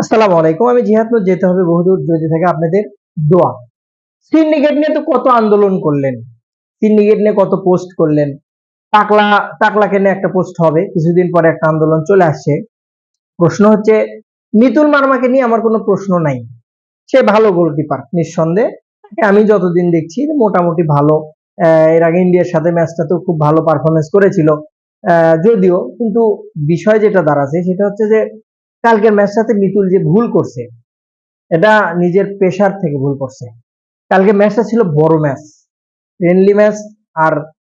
আসসালামু আলাইকুম। আমি জিহাদনুর যেতে হবে বহুদূর, যদি থেকে আপনাদের দোয়া। সিন্ডিকেট নিয়ে তো কত আন্দোলন করলেন? সিন্ডিকেট নিয়ে কত পোস্ট করলেন? টাকলা, টাকলাকে নিয়ে একটা পোস্ট হবে, কিছুদিন পরে একটা আন্দোলন চলে আসছে। প্রশ্ন হচ্ছে মিতুল মার্মাকে নিয়ে আমার কোনো প্রশ্ন নাই। সে ভালো গোলকিপার নিঃসন্দেহে। আমি যতদিন দেখছি, মোটামুটি ভালো। এর আগে ইন্ডিয়ার সাথে ম্যাচটা তো খুব ভালো পারফরমেন্স করেছিল। যদিও, কিন্তু বিষয় যেটা দাঁড়াচ্ছে সেটা হচ্ছে যে কালকের ম্যাচটাতে মিতুল যে ভুল করছে, এটা নিজের পেশার থেকে ভুল করছে। কালকে ম্যাচটা ছিল বড় ম্যাচ ফ্রেন্ডলি ম্যাচ আর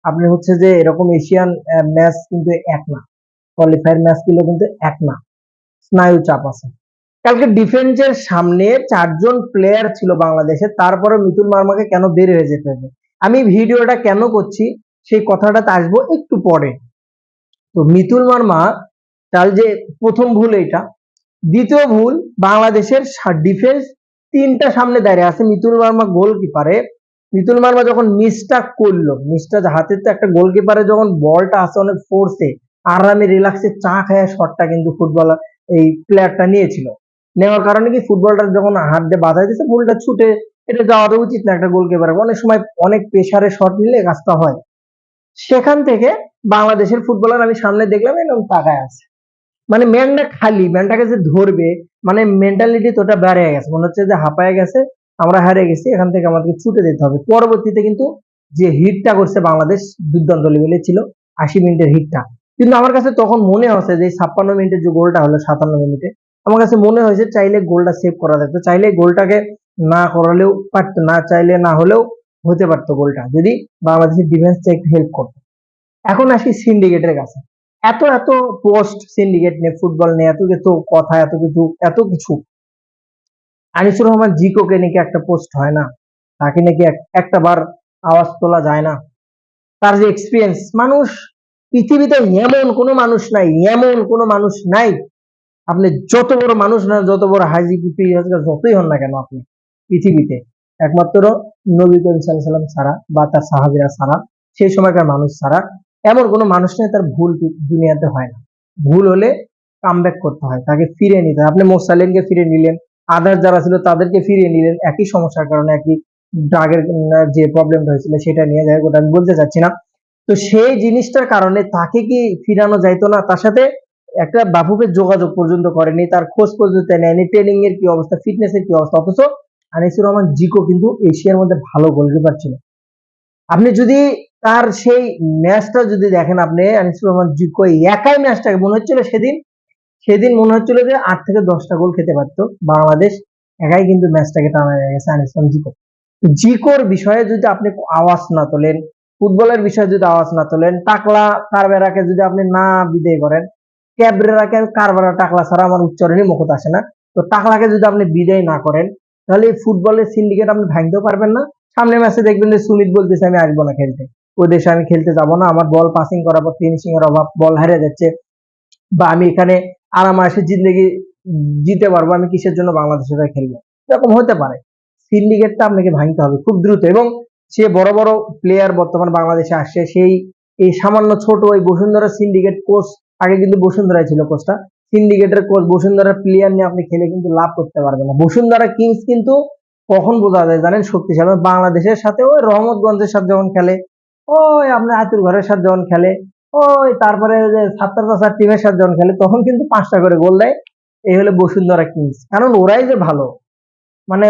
আপনি হচ্ছে যে এরকম এশিয়ান ম্যাচ কিন্তু এক না। কোয়ালিফায়ার ম্যাচগুলো কিন্তু এক না। স্নায়ু চাপ আছে। কালকে ডিফেন্সের সামনে চারজন প্লেয়ার ছিল বাংলাদেশে তারপরে মিতুল মার্মাকে কেন বের হয়ে যেতে হবে? আমি ভিডিওটা কেন করছি, সেই কথাটাতে আসব একটু পরে। তো মিতুল মার্মা, তার যে প্রথম ভুল এটা দ্বিতীয় ভুল, বাংলাদেশের ডিফেন্স তিনটা সামনে দাঁড়িয়ে আছে। মিতুল মার্মা গোলকিপারে মিতুল মার্মা যখন মিসটা করল মিসটা হাতে তো একটা গোলকিপারে যখন বলটা আসে অনেক ফোর্সে আরামে রিল্যাক্সে চা খায় শটটা কিন্তু ফুটবলার এই প্লেয়ারটা নিয়েছিল। নেওয়ার কারণে কি ফুটবলটা যখন হাত দিয়ে বাধা দিচ্ছে বলটা ছুটে, এটা যাওয়া তো উচিত না একটা গোলকিপার অনেক সময় অনেক প্রেসারে শট নিলে কাজটা হয়। সেখান থেকে বাংলাদেশের ফুটবলার আমি সামনে দেখলাম এরকম তাকায় আছে। মানে ম্যানটা খালি ম্যানটাকে যে ধরবে মানে মেন্টালিটি তোটা বেড়ে গেছে। মনে হচ্ছে যে হাঁপায় গেছে, আমরা হারিয়ে গেছি, এখান থেকে আমাদেরকে ছুটে যেতে হবে। পরবর্তীতে কিন্তু যে হিটটা করছে বাংলাদেশ দুর্দান্ত লেভেলে ছিল, আশি মিনিটের হিটটা। কিন্তু আমার কাছে তখন মনে হচ্ছে যে ছাপ্পান্ন মিনিটের যে গোলটা হলো সাতান্ন মিনিটে, আমার কাছে মনে হয়েছে চাইলে গোলটা সেভ করা যেত চাইলে গোলটাকে না করালেও পারতো, না চাইলে না হলেও হতে পারতো গোলটা যদি বাংলাদেশের ডিফেন্সটা একটু হেল্প করতো। এখন আসি সিন্ডিকেটের কাছে। এত এত পোস্ট সিন্ডিকেট নিয়ে ফুটবল নিয়ে, এত কিছু কথা, এত কিছু এত কিছু। আনিসুর রহমান জিকোকে নাকি একটা পোস্ট হয় না? তাকে নাকি একটা বার আওয়াজ তোলা যায় না? তার যে এক্সপিরিয়েন্স মানুষ পৃথিবীতে এমন কোনো মানুষ নাই, এমন কোনো মানুষ নাই। আপনি যত বড় মানুষ না, যত বড় হাজি কুপি যতই হন না কেন আপনি, পৃথিবীতে। একমাত্র নবী করিম সাল্লাম ছাড়া বা তার সাহাবিরা ছাড়া, সেই সময়কার মানুষ ছাড়া এমন কোনো মানুষ নেই, তার ভুল দুনিয়াতে হয় না। ভুল হলে কামব্যাক করতে হয়, তাকে ফিরিয়ে নিতে হয়। আপনি মোসালেমকে ফিরিয়ে নিলেন আদার যারা ছিল তাদেরকে ফিরিয়ে নিলেন, একই সমস্যার কারণে, একই ড্রাগের যে প্রবলেমটা হয়েছিল সেটা নিয়ে যাই ওটা আমি বলতে চাচ্ছি না। তো সেই জিনিসটার কারণে তাকে কি ফিরানো যাইতো না? তার সাথে একটা বাফুকে যোগাযোগ পর্যন্ত করেনি, তার খোঁজ পর্যন্ত নেয়নি ট্রেনিং এর কি অবস্থা ফিটনেস এর কি অবস্থা? অথচ আনিসুর রহমান জিকো কিন্তু এশিয়ার মধ্যে ভালো গোলকিপার ছিল। আপনি যদি তার সেই ম্যাচটা যদি দেখেন আপনি, আনিসুর রহমান জিকো একাই ম্যাচটাকে, মনে হচ্ছিল সেদিন সেদিন মনে হচ্ছিল যে আট থেকে দশটা গোল খেতে পারতো বাংলাদেশ, একাই কিন্তু ম্যাচটাকে টানা হয়ে গেছে আনিসুর রহমান জিকো জিকোর বিষয়ে যদি আপনি আওয়াজ না তোলেন, ফুটবলের বিষয়ে যদি আওয়াজ না তোলেন, টাকলা কারবেরাকে যদি আপনি না বিদায় করেন, ক্যাবরেরাকে কারবেরা, টাকলা ছাড়া আমার উচ্চারণই মুখত আসে না। তো টাকলাকে যদি আপনি বিদায় না করেন, তাহলে ফুটবলের সিন্ডিকেট আপনি ভাঙতেও পারবেন না। সামনে ম্যাচে দেখবেন যে সুমিত বলতেছে, আমি আসব না খেলতে। ওই দেশে আমি খেলতে যাব না। আমার বল পাসিং করার পর ফিনিশিং এর অভাব বল হারিয়ে যাচ্ছে। বা আমি এখানে আরাম আসে জিন্দগি জিতে পারব, আমি কিসের জন্য বাংলাদেশের হয়ে খেলব? এরকম হতে পারে। সিন্ডিকেটটা আপনাকে ভাঙতে হবে খুব দ্রুত। এবং সে বড় বড় প্লেয়ার বর্তমান বাংলাদেশে আসছে, সেই এই সামান্য ছোট ওই বসুন্ধরা সিন্ডিকেট কোচ আগে কিন্তু বসুন্ধরাই ছিল কোচটা সিন্ডিকেটের কোচ বসুন্ধরা প্লেয়ার নিয়ে আপনি খেলে কিন্তু লাভ করতে পারবেন না। বসুন্ধরা কিংস কিন্তু কখন বোঝা যায় জানেন শক্তিশালী? বাংলাদেশের সাথে ওই রহমতগঞ্জের সাথে যখন খেলে ওই আপনার আতুর ঘরের সাথে যখন খেলে, ওই তারপরে যে সাত্তার চাষার টিমের সাথে যখন খেলে, তখন কিন্তু পাঁচটা করে গোল দেয়। এই হলো বসুন্ধরা কিংস। কারণ ওরাই যে ভালো মানে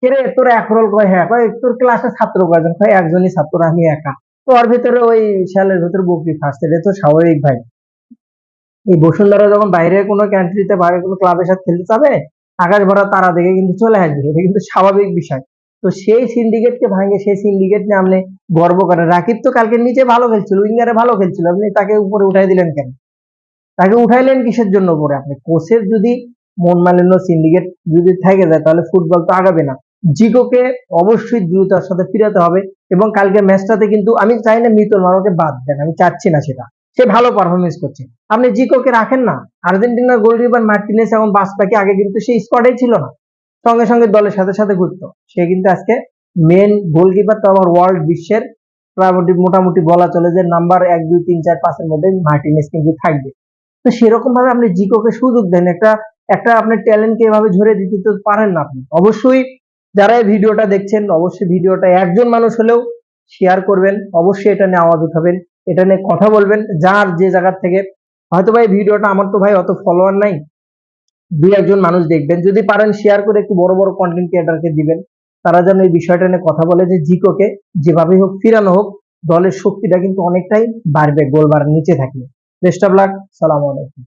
কেরে তোর এক রোল কয়? হ্যাঁ কয়, তোর ক্লাসে ছাত্র কয়জন? কয়, একজনই ছাত্র, আমি একা। তো ওর ভিতরে ওই শ্যালের ভিতরে বকরি ফার্স্ট এটা তো স্বাভাবিক ভাই। এই বসুন্ধরা যখন বাইরে কোনো কান্ট্রিতে বাইরে কোনো ক্লাবের সাথে খেলতে যাবে, আকাশ ভরা তারা দেখে কিন্তু চলে আসবে। এটা কিন্তু স্বাভাবিক বিষয়। তো সেই সিন্ডিকেটকে ভাঙে, সেই সিন্ডিকেট নিয়ে আপনি গর্ব করেন রাকিব তো কালকে নিচে ভালো খেলছিল, উইঙ্গারে ভালো খেলছিল। আপনি তাকে উপরে উঠাই দিলেন কেন? তাকে উঠাইলেন কিসের জন্য উপরে? আপনি কোচের যদি মন মালিন্য সিন্ডিকেট যদি থেকে যায়, তাহলে ফুটবল তো আগাবে না। জিকোকে অবশ্যই দ্রুততার সাথে ফিরাতে হবে এবং কালকে ম্যাচটাতে কিন্তু, আমি চাই না মিতল মারোকে বাদ দেন, আমি চাচ্ছি না সেটা। সে ভালো পারফরমেন্স করছে। আপনি জিকোকে রাখেন না। আর্জেন্টিনার গোলকিপার মার্টিনেস এবং বাসপাকি আগে কিন্তু সেই স্কোয়াডেই ছিল না। সঙ্গে সঙ্গে দলের সাথে সাথে ঘুরতো। সে কিন্তু আজকে মেন গোলকিপার তো আমার ওয়ার্ল্ড বিশ্বের মোটামুটি বলা চলে যে নাম্বার এক, দুই, তিন, চার পাঁচের মধ্যে মার্টিনেস কিন্তু থাকবে। তো সেরকম ভাবে আপনি জিকোকে সুযোগ দেন, একটা একটা আপনার ট্যালেন্টকে এভাবে ঝরে দিতে তো পারেন না আপনি। অবশ্যই যারা এই ভিডিওটা দেখছেন, অবশ্যই ভিডিওটা একজন মানুষ হলেও শেয়ার করবেন, অবশ্যই এটা নিয়ে আওয়াজ উঠাবেন, এটা নিয়ে কথা বলবেন, যার যে জায়গার থেকে। হয়তো ভাই ভিডিওটা আমার তো ভাই অত ফলোয়ার নাই, দুই, একজন মানুষ দেখবেন, যদি পারেন শেয়ার করে একটু বড় বড় কন্টেন্ট ক্রিয়েটারকে দিবেন। তারা যেন এই বিষয়টা নিয়ে কথা বলে যে জিকোকে যেভাবেই হোক ফিরানো হোক, দলের শক্তিটা কিন্তু অনেকটাই বাড়বে গোলবার নিচে থাকলে। বেস্ট অফ লাক, সালাম আলাইকুম।